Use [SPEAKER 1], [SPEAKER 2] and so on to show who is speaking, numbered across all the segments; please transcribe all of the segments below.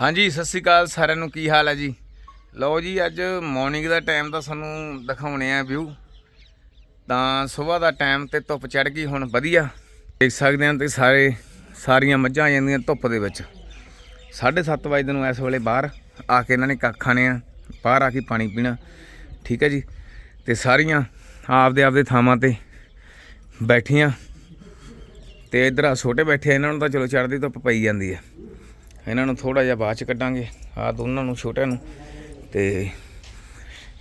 [SPEAKER 1] ਹਾਂਜੀ, ਸਤਿ ਸ੍ਰੀ ਅਕਾਲ ਸਾਰਿਆਂ ਨੂੰ, ਕੀ ਹਾਲ ਹੈ ਜੀ? ਲਓ ਜੀ, ਅੱਜ ਮਾਰਨਿੰਗ ਦਾ ਟਾਈਮ ਤਾਂ ਸਾਨੂੰ ਦਿਖਾਉਣੇ ਆ ਵਿਊ ਤਾਂ ਸਵੇਰ ਦਾ ਟਾਈਮ ਤੇ ਧੁੱਪ ਚੜ ਗਈ, ਹੁਣ ਵਧੀਆ। ਦੇਖ ਸਕਦੇ ਹਾਂ ਤੇ ਸਾਰੇ, ਸਾਰੀਆਂ ਮੱਝਾਂ ਆ ਜਾਂਦੀਆਂ ਧੁੱਪ ਦੇ ਵਿੱਚ। 7:30 ਵਜੇ ਨੂੰ ਇਸ ਵੇਲੇ ਬਾਹਰ ਆ ਕੇ ਇਹਨਾਂ ਨੇ ਕੱਖ ਖਾਣੇ ਆ, ਬਾਹਰ ਆ ਕੇ ਪਾਣੀ ਪੀਣਾ। ਠੀਕ ਹੈ ਜੀ? ਤੇ ਸਾਰੀਆਂ ਆਪਦੇ ਆਪਦੇ ਥਾਵਾਂ ਤੇ ਬੈਠੀਆਂ। ਤੇ ਇਧਰ ਆ ਛੋਟੇ ਬੈਠੇ ਇਹਨਾਂ ਨੂੰ ਤਾਂ ਚਲੋ ਚੜਦੀ ਧੁੱਪ ਪਈ ਜਾਂਦੀ ਹੈ। ਇਹਨਾਂ ਨੂੰ ਥੋੜਾ ਜਿਹਾ ਬਾਅਦ ਚ ਕੱਢਾਂਗੇ। ਆ ਦੋਨਾਂ ਨੂੰ, ਛੋਟਿਆਂ ਨੂੰ। ਤੇ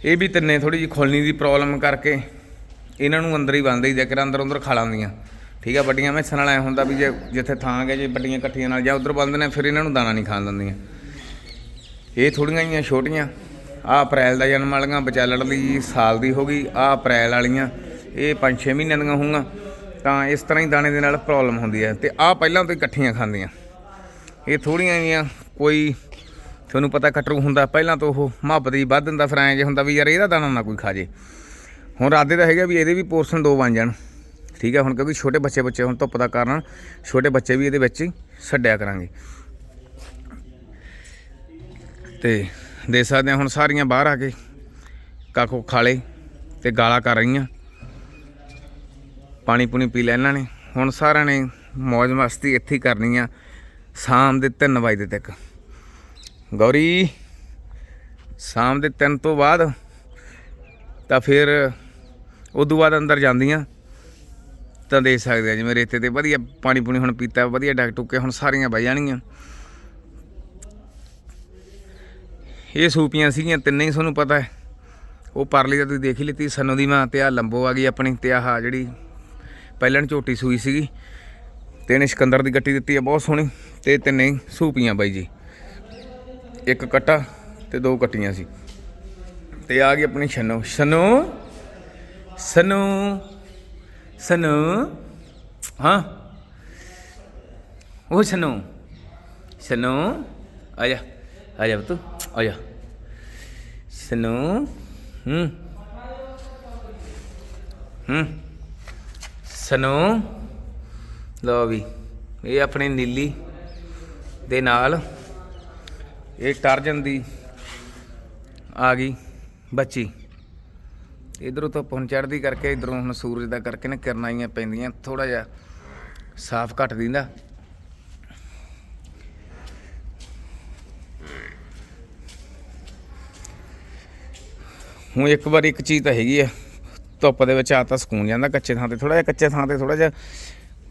[SPEAKER 1] ਇਹ ਵੀ ਤਿੰਨੇ ਥੋੜੀ ਜਿਹੀ ਖੋਲਣੀ ਦੀ ਪ੍ਰੋਬਲਮ ਕਰਕੇ ਇਹਨਾਂ ਨੂੰ ਅੰਦਰ ਹੀ ਬੰਦ ਹੀ ਜੇਕਰ ਅੰਦਰ ਅੰਦਰ ਖਾ ਲਾਂਦੀਆਂ ਠੀਕ ਆ, ਵੱਡੀਆਂ ਮੈਸਾਂ ਨਾਲ ਐ ਹੁੰਦਾ ਵੀ ਜੇ ਜਿੱਥੇ ਥਾਂ ਗਏ ਜੇ ਵੱਡੀਆਂ ਇਕੱਠੀਆਂ ਨਾਲ ਜਾਂ ਉਧਰ ਬੰਦ ਨੇ, ਫਿਰ ਇਹਨਾਂ ਨੂੰ ਦਾਣਾ ਨਹੀਂ ਖਾਣ ਦਿੰਦੀਆਂ। ਇਹ ਥੋੜੀਆਂ ਜਿਹੀਆਂ ਛੋਟੀਆਂ। ਆ ਅਪ੍ਰੈਲ ਦਾ ਜਨਮ ਵਾਲੀਆਂ ਵਿਚਾਲੜ ਦੀ ਸਾਲ ਦੀ ਹੋ ਗਈ। ਆ ਅਪ੍ਰੈਲ ਵਾਲੀਆਂ, ਇਹ 5-6 ਮਹੀਨਿਆਂ ਦੀਆਂ ਹੋਊਗਾ ਤਾਂ ਇਸ ਤਰ੍ਹਾਂ ਹੀ ਦਾਣੇ ਦੇ ਨਾਲ ਪ੍ਰੋਬਲਮ ਹੁੰਦੀ ਹੈ ਤੇ ਆ ਪਹਿਲਾਂ ਤੋਂ ਹੀ ਇਕੱਠੀਆਂ ਖਾਂਦੀਆਂ। ਇਹ ਥੋੜੀਆਂ ਜੀਆਂ ਕੋਈ ਤੁਹਾਨੂੰ ਪਤਾ ਕਟਰੂ ਹੁੰਦਾ, ਪਹਿਲਾਂ ਤੋਂ ਉਹ ਮੁਹੱਬਤ ਹੀ ਵੱਧ ਦਿੰਦਾ, ਫਿਰ ਐਂ ਜੇ ਹੁੰਦਾ ਵੀ ਯਾਰ ਇਹਦਾ ਦਾਣਾ ਨਾ ਕੋਈ ਖਾ ਜੇ। ਹੁਣ ਰਾਦੇ ਦਾ ਹੈਗਾ ਵੀ ਇਹਦੇ ਵੀ ਪੋਰਸ਼ਨ ਦੋ ਬਣ ਜਾਣ। ਠੀਕ ਹੈ ਹੁਣ ਕਿਉਂਕਿ ਛੋਟੇ ਬੱਚੇ ਬੱਚੇ ਹੁਣ, ਧੁੱਪ ਦਾ ਕਾਰਨ ਛੋਟੇ ਬੱਚੇ ਵੀ ਇਹਦੇ ਵਿੱਚ ਹੀ ਛੱਡਿਆ ਕਰਾਂਗੇ। ਤੇ ਦੇ ਸਕਦੇ ਹਾਂ ਹੁਣ ਸਾਰੀਆਂ ਬਾਹਰ ਆ ਕੇ ਕਾਕੋ ਖਾਲੇ ਤੇ ਗਾਲਾਂ ਕਰ ਰਹੀਆਂ। ਪਾਣੀ ਪੂਣੀ ਪੀ ਲੈ ਇਹਨਾਂ ਨੇ। ਹੁਣ ਸਾਰਿਆਂ ਨੇ ਮौज ਮਸਤੀ ਇੱਥੇ ਹੀ ਕਰਨੀ ਆ। ਸ਼ਾਮ ਦੇ 3 ਵਜੇ ਤੱਕ। ਗੌਰੀ, ਸ਼ਾਮ ਦੇ 3 ਤੋਂ ਬਾਅਦ ਤਾਂ ਫਿਰ ਉਦੋਂ ਬਾਅਦ ਅੰਦਰ ਜਾਂਦੀਆਂ। ਤਾਂ ਦੇਖ ਸਕਦੇ ਆ, ਜਿਵੇਂ ਰੇਤੇ ਤੇ ਵਧੀਆ ਪਾਣੀ ਪੂਣੀ ਹੁਣ ਪੀਤਾ, ਵਧੀਆ ਡੱਕ ਟੁੱਕੇ ਹੁਣ ਸਾਰੀਆਂ ਬਹਿ ਜਾਣਗੀਆਂ। ਇਹ ਸੂਪੀਆਂ ਸੀਗੀਆਂ, ਤਿੰਨੇ ਹੀ ਤੁਹਾਨੂੰ ਪਤਾ ਹੈ। ਉਹ ਪਰਲੀ ਤਾਂ ਤੁਸੀਂ ਦੇਖ ਹੀ ਲਿੱਤੀ, ਸਨੋ ਦੀ ਮਾਂ ਤੇ ਆ ਲੰਬੋ ਆ ਗਈ ਆਪਣੀ, ਤੇ ਆਹ ਜਿਹੜੀ ਪਹਿਲਾਂ ਝੋਟੀ ਸੂਈ ਸੀਗੀ। ਤੇ ਇਹਨੇ ਸਿਕੰਦਰ ਦੀ ਗੱਟੀ ਦਿੱਤੀ ਹੈ ਬਹੁਤ ਸੋਹਣੀ, ਤੇ ਤਿੰਨੇ ਹੀ ਸੂਪੀਆਂ ਬਾਈ ਜੀ। ਇੱਕ ਕੱਟਾ ਤੇ ਦੋ ਕੱਟੀਆਂ ਸੀ। ਤੇ ਆ ਗਈ ਆਪਣੀ ਛਨੋ। ਛਨੋ? ਸਨੋ ਸਨੋ ਹਾਂ? ਉਹ ਛਨੋ। ਛਨੋ? ਆ ਜਾ ਆ ਜਾ ਤੂੰ ਆ ਜਾ। ਛਨੋ? ਹੂੰ। ਹੂੰ। ਸਨੋ ਲਓ ਵੀ, ਇਹ ਆਪਣੀ ਨੀਲੀ ਦੇ ਨਾਲ ਇਹ ਟਰਜਨ ਦੀ ਆ ਗਈ ਬੱਚੀ। ਇਧਰੋਂ ਤੋਂ ਪਹੁੰਚ ਚੜ੍ਹਦੀ ਕਰਕੇ, ਇਧਰੋਂ ਹੁਣ ਸੂਰਜ ਦਾ ਕਰਕੇ ਨਾ ਕਿਰਨਾਂ ਆਈਆਂ ਪੈਂਦੀਆਂ ਥੋੜਾ ਜਿਹਾ ਸਾਫ਼ ਘੱਟ ਦਿੰਦਾ। ਹੁਣ ਇੱਕ ਵਾਰ ਇੱਕ ਚੀਜ਼ ਤਾਂ ਹੈਗੀ ਆ, ਧੁੱਪ ਦੇ ਵਿੱਚ ਆ ਤਾਂ ਸਕੂਨ ਜਾਂਦਾ, ਕੱਚੇ ਥਾਂ ਤੇ ਥੋੜਾ ਜਿਹਾ ਕੱਚੇ ਥਾਂ ਤੇ ਥੋੜਾ ਜਿਹਾ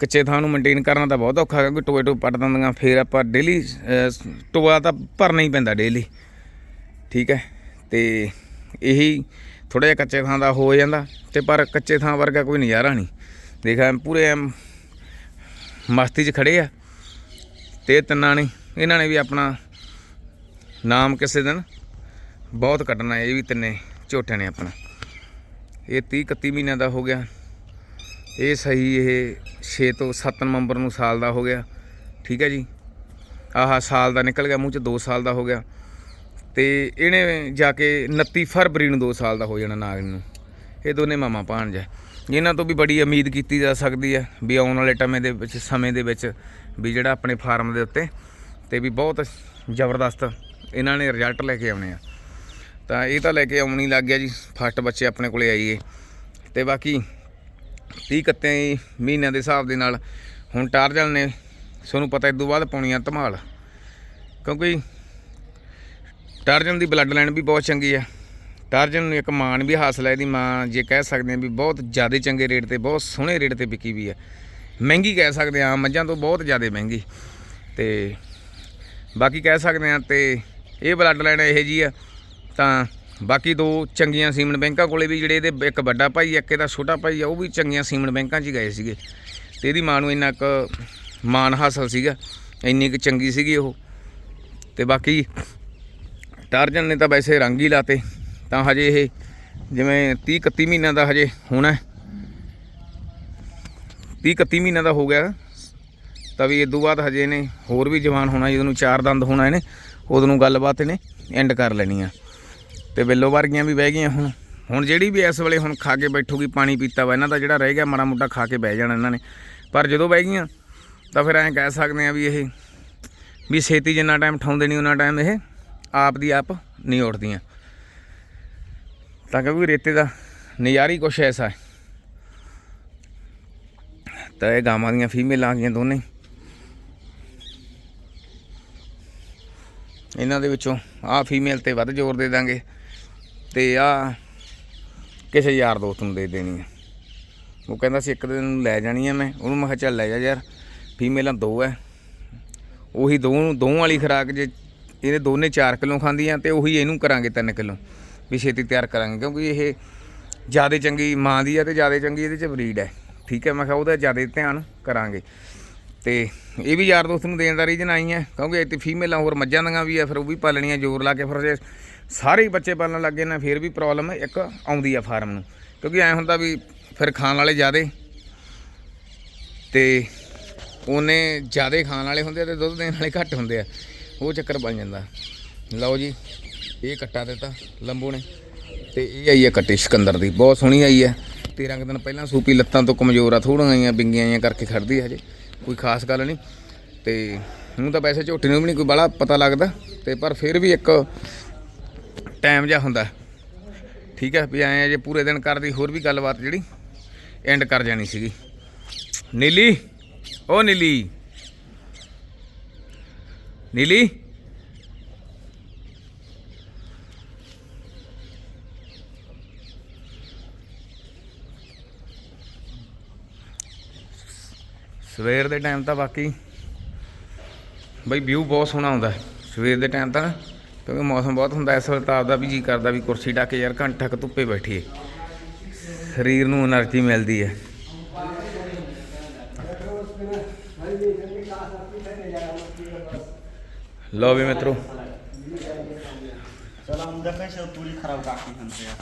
[SPEAKER 1] ਕੱਚੇ ਥਾਂ ਨੂੰ ਮੇਨਟੇਨ ਕਰਨਾ ਤਾਂ ਬਹੁਤ ਔਖਾ, ਕਿਉਂਕਿ ਟੋਏ ਟੋਏ ਪੱਟ ਦਿੰਦੀਆਂ, ਫਿਰ ਆਪਾਂ ਡੇਲੀ ਟੋਆ ਤਾਂ ਭਰਨਾ ਹੀ ਪੈਂਦਾ ਡੇਲੀ ਠੀਕ ਹੈ? ਤੇ ਇਹੀ ਥੋੜਾ ਜਿਹਾ ਕੱਚੇ ਥਾਂ ਦਾ ਹੋ ਜਾਂਦਾ, ਤੇ ਪਰ ਕੱਚੇ ਥਾਂ ਵਰਗਾ ਕੋਈ ਨਜ਼ਾਰਾ ਨਹੀਂ। ਦੇਖਿਆ ਪੂਰੇ ਐਨ ਮਸਤੀ 'ਚ ਖੜੇ ਆ। ਤੇ ਤਿੰਨਾਂ ਨੇ, ਇਹਨਾਂ ਨੇ ਵੀ ਆਪਣਾ ਨਾਮ ਕਿਸੇ ਦਿਨ ਬਹੁਤ ਕੱਢਣਾ ਇਹ ਵੀ ਤਿੰਨੇ ਝੋਟੇ ਨੇ ਆਪਣਾ। ਇਹ 30 31 ਮਹੀਨਿਆਂ ਦਾ ਹੋ ਗਿਆ। ਇਹ ਸਹੀ ਇਹ 6 ਤੋਂ 7 ਨਵੰਬਰ ਨੂੰ ਸਾਲ ਦਾ ਹੋ ਗਿਆ। ਠੀਕ ਹੈ ਜੀ? ਆਹ ਸਾਲ ਦਾ ਨਿਕਲ ਗਿਆ, ਮੂੰਹ ਚ 2 ਸਾਲ ਦਾ ਹੋ ਗਿਆ। ਤੇ ਇਹਨੇ ਜਾ ਕੇ 29 ਫਰਵਰੀ ਨੂੰ 2 ਸਾਲ ਦਾ ਹੋ ਜਾਣਾ ਨਾਗ ਨੂੰ। ਇਹ ਦੋਨੇ ਮਾਮਾ ਭਾਣਜਾ ਇਹਨਾਂ ਤੋਂ ਵੀ ਬੜੀ ਉਮੀਦ ਕੀਤੀ ਜਾ ਸਕਦੀ ਹੈ ਵੀ ਆਉਣ ਵਾਲੇ ਟਮੇ ਦੇ ਵਿੱਚ, ਸਮੇਂ ਦੇ ਵਿੱਚ ਵੀ ਜਿਹੜਾ ਆਪਣੇ ਫਾਰਮ ਦੇ ਉੱਤੇ ਤੇ ਵੀ ਬਹੁਤ ਜ਼ਬਰਦਸਤ ਇਹਨਾਂ ਨੇ ਰਿਜ਼ਲਟ ਲੈ ਕੇ ਆਉਣੇ ਆ। ਤਾਂ ਇਹ ਤਾਂ ਲੈ ਕੇ ਆਉਣੀ ਲੱਗ ਗਿਆ ਜੀ। ਫਸਟ ਬੱਚੇ ਆਪਣੇ ਕੋਲੇ ਆਈਏ। ਤੇ ਬਾਕੀ 30 ਕੱਤੇ ਮਹੀਨਿਆਂ ਦੇ ਹਿਸਾਬ ਦੇ ਨਾਲ ਹੁਣ ਟਾਰਜਲ ਨੇ ਤੁਹਾਨੂੰ ਪਤਾ ਇਸ ਤੋਂ ਬਾਅਦ ਪਾਉਣੀ ਆ ਧਮਾਲ। ਕਿਉਂਕਿ ਟਾਰਜਨ ਦੀ ਬਲੱਡ ਲਾਈਨ ਵੀ ਬਹੁਤ ਚੰਗੀ ਆ। ਟਾਰਜਨ ਨੂੰ ਇੱਕ ਮਾਣ ਵੀ ਹਾਸਲ ਹੈ ਇਹਦੀ ਮਾਂ ਜੇ ਕਹਿ ਸਕਦੇ ਆ ਵੀ ਬਹੁਤ ਜ਼ਿਆਦਾ ਚੰਗੇ ਰੇਟ ਤੇ, ਬਹੁਤ ਸੋਹਣੇ ਰੇਟ ਤੇ ਵਿਕੀ ਵੀ ਹੈ ਮਹਿੰਗੀ ਕਹਿ ਸਕਦੇ ਆ ਮੱਝਾਂ ਤੋਂ ਬਹੁਤ ਜ਼ਿਆਦਾ ਮਹਿੰਗੀ। ਤੇ ਬਾਕੀ ਕਹਿ ਸਕਦੇ ਆ ਤੇ ਇਹ ਬਲੱਡ ਲਾਈਨ ਇਹੋ ਜੀ ਆ, ਤਾਂ ਬਾਕੀ ਦੋ ਚੰਗੀਆਂ ਸੀਮਨ ਬੈਂਕਾਂ ਕੋਲੇ ਵੀ ਜਿਹੜੇ ਇਹਦੇ ਇੱਕ ਵੱਡਾ ਭਾਈ, ਇੱਕ ਇਹਦਾ ਛੋਟਾ ਭਾਈ ਆ, ਉਹ ਵੀ ਚੰਗੀਆਂ ਸੀਮਨ ਬੈਂਕਾਂ 'ਚ ਗਏ ਸੀਗੇ। ਤੇ ਇਹਦੀ ਮਾਂ ਨੂੰ ਇੰਨਾ ਕੁ ਮਾਣ ਹਾਸਲ ਸੀਗਾ, ਇੰਨੀ ਕੁ ਚੰਗੀ ਸੀਗੀ ਉਹ। ਤੇ ਬਾਕੀ ਟਾਰਜਨ ਨੇ ਤਾਂ ਵੈਸੇ ਰੰਗ ਹੀ ਲਾਤੇ, ਤਾਂ ਹਜੇ ਇਹ ਜਿਵੇਂ 30 31 ਮਹੀਨਿਆਂ ਦਾ ਹਜੇ ਹੋਣਾ 30 31 ਮਹੀਨਿਆਂ ਦਾ ਹੋ ਗਿਆ, ਤਾਂ ਵੀ ਇਦੋਂ ਬਾਅਦ ਹਜੇ ਨੇ ਹੋਰ ਵੀ ਜਵਾਨ ਹੋਣਾ, ਜਦੋਂ ਨੂੰ ਚਾਰ ਦੰਦ ਹੋਣਾ ਇਹਨੇ, ਉਦੋਂ ਨੂੰ ਗੱਲਬਾਤ ਇਹਨੇ ਐਂਡ ਕਰ ਲੈਣੀ ਆ। ਤੇ ਬਿੱਲੋ ਵਰਗੀਆਂ ਵੀ ਬਹਿ ਗਈਆਂ ਹੁਣ। ਹੁਣ ਜਿਹੜੀ ਵੀ ਇਸ ਵੇਲੇ ਹੁਣ ਖਾ ਕੇ ਬੈਠੂਗੀ, ਪਾਣੀ ਪੀਤਾ ਵਾ, ਇਹਨਾਂ ਦਾ ਜਿਹੜਾ ਰਹਿ ਗਿਆ, ਮਾੜਾ ਮੋਟਾ ਖਾ ਕੇ ਬਹਿ ਜਾਣਾ ਇਹਨਾਂ ਨੇ। ਪਰ ਜਦੋਂ ਬਹਿ ਗਈਆਂ, ਤਾਂ ਫਿਰ ਐਂ ਕਹਿ ਸਕਦੇ ਆ ਵੀ ਇਹ ਵੀ ਛੇਤੀ ਜਿੰਨਾ ਟਾਈਮ ਠਾਉਂਦੇ ਨਹੀਂ ਉਹਨਾਂ ਟਾਈਮ ਇਹ ਆਪ ਦੀ ਆਪ ਨਹੀਂ ਉੱਠਦੀਆਂ। ਤਾਂ ਕਿਉਂਕਿ ਰੇਤੇ ਦਾ ਨਜ਼ਾਰਾ ਹੀ ਕੁਛ ਐਸਾ ਹੈ। ਤਾਂ ਇਹ ਗਾਵਾਂ ਦੀਆਂ ਫੀਮੇਲ ਆ ਗਈਆਂ ਦੋਨੇ। ਇਹਨਾਂ ਦੇ ਵਿੱਚੋਂ ਆਹ ਫੀਮੇਲ ਤੇ ਵੱਧ ਜ਼ੋਰ ਦੇ ਦਾਂਗੇ। ਤੇ ਆ ਕਿਸੇ ਯਾਰ ਦੋਸਤ ਨੂੰ ਦੇ ਦੇਣੀ ਆ। ਉਹ ਕਹਿੰਦਾ ਸੀ ਇੱਕ ਦਿਨ ਨੂੰ ਲੈ ਜਾਣੀ ਆ ਮੈਂ। ਉਹਨੂੰ ਮੈਂ ਕਿਹਾ ਚੱਲ ਲੈ ਜਾ ਯਾਰ ਫੀਮੇਲਾਂ ਦੋ ਐ। ਉਹੀ ਦੋ ਦੋ ਵਾਲੀ ਖਰਾਕ ਜੇ ਇਹਦੇ ਦੋਨੇ 4 ਕਿਲੋ ਖਾਂਦੀਆਂ ਤੇ ਉਹੀ ਇਹਨੂੰ ਕਰਾਂਗੇ 3 ਕਿਲੋ। ਵੀ ਛੇਤੀ ਤਿਆਰ ਕਰਾਂਗੇ, ਕਿਉਂਕਿ ਇਹ ਜ਼ਿਆਦਾ ਚੰਗੀ ਮਾਂ ਦੀ ਆ ਤੇ ਜ਼ਿਆਦਾ ਚੰਗੀ ਇਹਦੇ ਚ ਬਰੀਡ ਹੈ ਠੀਕ ਹੈ ਮੈਂ ਕਿਹਾ ਉਹਦਾ ਜ਼ਿਆਦਾ ਧਿਆਨ ਕਰਾਂਗੇ। ਤੇ ਇਹ ਵੀ ਯਾਰ ਦੋਸਤ ਨੂੰ ਦੇਣ ਦਾ ਰੀਜਨ ਆਈ ਹੈ ਕਿਉਂਕਿ ਇੱਥੇ ਫੀਮੇਲਾਂ ਹੋਰ ਮੱਝਾਂ ਦੀਆਂ ਵੀ ਆ, ਫਿਰ ਉਹ ਵੀ ਪਾਲਣੀਆਂ ਜ਼ੋਰ ਲਾ ਕੇ ਫਿਰ ਜੇ ਸਾਰੇ ਹੀ ਬੱਚੇ ਪਾਲਣ ਲੱਗੇ ਨਾ, ਫਿਰ ਵੀ ਪ੍ਰੋਬਲਮ ਇੱਕ ਆਉਂਦੀ ਆ ਫਾਰਮ ਨੂੰ। ਕਿਉਂਕਿ ਐ ਹੁੰਦਾ ਵੀ ਫਿਰ ਖਾਣ ਵਾਲੇ ਜ਼ਿਆਦੇ ਤੇ ਉਹਨੇ ਜ਼ਿਆਦੇ ਖਾਣ ਵਾਲੇ ਹੁੰਦੇ ਆ ਤੇ ਦੁੱਧ ਦੇਣ ਵਾਲੇ ਘੱਟ ਹੁੰਦੇ ਆ। ਉਹ ਚੱਕਰ ਬਣ ਜਾਂਦਾ। ਲਓ ਜੀ, ਇਹ ਕੱਟਾ ਦਿੱਤਾ ਲੰਬੂ ਨੇ ਤੇ ਇਹ ਆਈ ਹੈ ਕੱਟੀ ਸਿਕੰਦਰ ਦੀ। ਬਹੁਤ ਸੋਹਣੀ ਆਈ ਹੈ। 13 ਕੁ ਦਿਨ ਪਹਿਲਾਂ ਸੂਪੀ ਲੱਤਾਂ ਤੋਂ ਕਮਜ਼ੋਰ ਆ ਥੋੜੀਆਂ ਆਈਆਂ ਬਿੰਗੀਆਂ ਆਈਆਂ ਕਰਕੇ ਖੜਦੀ ਹੈ ਹਜੇ। ਕੋਈ ਖਾਸ ਗੱਲ ਨਹੀਂ। ਤੇ ਹੁਣ ਤਾਂ ਵੈਸੇ ਝੋਟੀ ਨੂੰ ਵੀ ਨਹੀਂ ਕੋਈ ਬੜਾ ਪਤਾ ਲੱਗਦਾ। ਤੇ ਪਰ ਫਿਰ ਵੀ ਇੱਕ ਟਾਈਮ ਜਿਹਾ ਹੁੰਦਾ। ਠੀਕ ਹੈ, ਵੀ ਐਂ ਜੇ ਪੂਰੇ ਦਿਨ ਕਰਦੀ, ਹੋਰ ਵੀ ਗੱਲਬਾਤ ਜਿਹੜੀ ਐਂਡ ਕਰ ਜਾਣੀ ਸੀਗੀ। ਨੀਲੀ, ਓ ਨੀਲੀ। ਨੀਲੀ। ਸਵੇਰ ਦੇ ਟਾਈਮ ਤਾਂ ਬਾਕੀ, ਬਈ ਵਿਊ ਬਹੁਤ ਸੋਹਣਾ ਆਉਂਦਾ। ਸਵੇਰ ਦੇ ਟਾਈਮ ਤਾਂ ਕਿਉਂਕਿ ਮੌਸਮ ਬਹੁਤ ਹੁੰਦਾ, ਇਸ ਵੇਲੇ ਤਾਂ ਆਪਦਾ ਵੀ ਜੀ ਕਰਦਾ ਵੀ ਕੁਰਸੀ ਢਾ ਕੇ ਯਾਰ ਘੰਟਾ ਕ ਧੁੱਪੇ ਬੈਠੀਏ। ਸਰੀਰ ਨੂੰ એનર્ਜੀ ਮਿਲਦੀ ਹੈ। ਲੋ ਵੀ ਮਿੱਤਰੋ।
[SPEAKER 2] ਸਲਾਮ ਦਾ ਕੈਸੇ ਪੂਰੀ ਖਰਾਬ ਕਾਕੀ ਹੁੰਦੇ ਆ।